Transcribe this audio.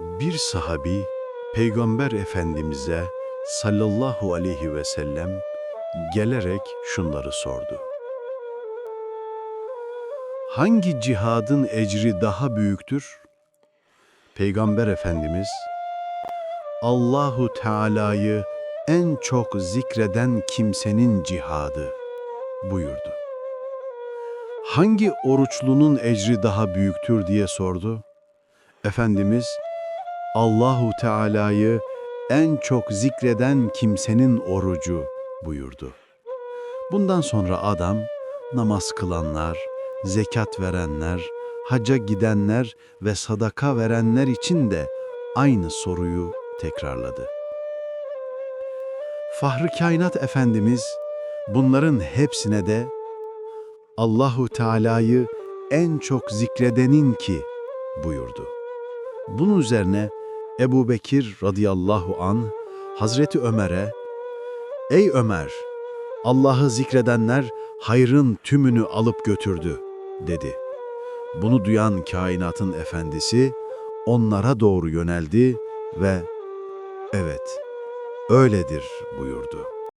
Bir sahabi Peygamber Efendimiz'e sallallahu aleyhi ve sellem gelerek şunları sordu. Hangi cihadın ecri daha büyüktür? Peygamber Efendimiz Allahu Teala'yı en çok zikreden kimsenin cihadı buyurdu. Hangi oruçlunun ecri daha büyüktür diye sordu. Efendimiz Allahu Teala'yı en çok zikreden kimsenin orucu buyurdu. Bundan sonra adam namaz kılanlar, zekat verenler, hacca gidenler ve sadaka verenler için de aynı soruyu tekrarladı. Fahri Kainat Efendimiz bunların hepsine de Allahu Teala'yı en çok zikredenin ki buyurdu. Bunun üzerine Ebu Bekir radıyallahu an Hazreti Ömer'e Ey Ömer! Allah'ı zikredenler hayrın tümünü alıp götürdü dedi. Bunu duyan kainatın efendisi onlara doğru yöneldi ve evet öyledir buyurdu.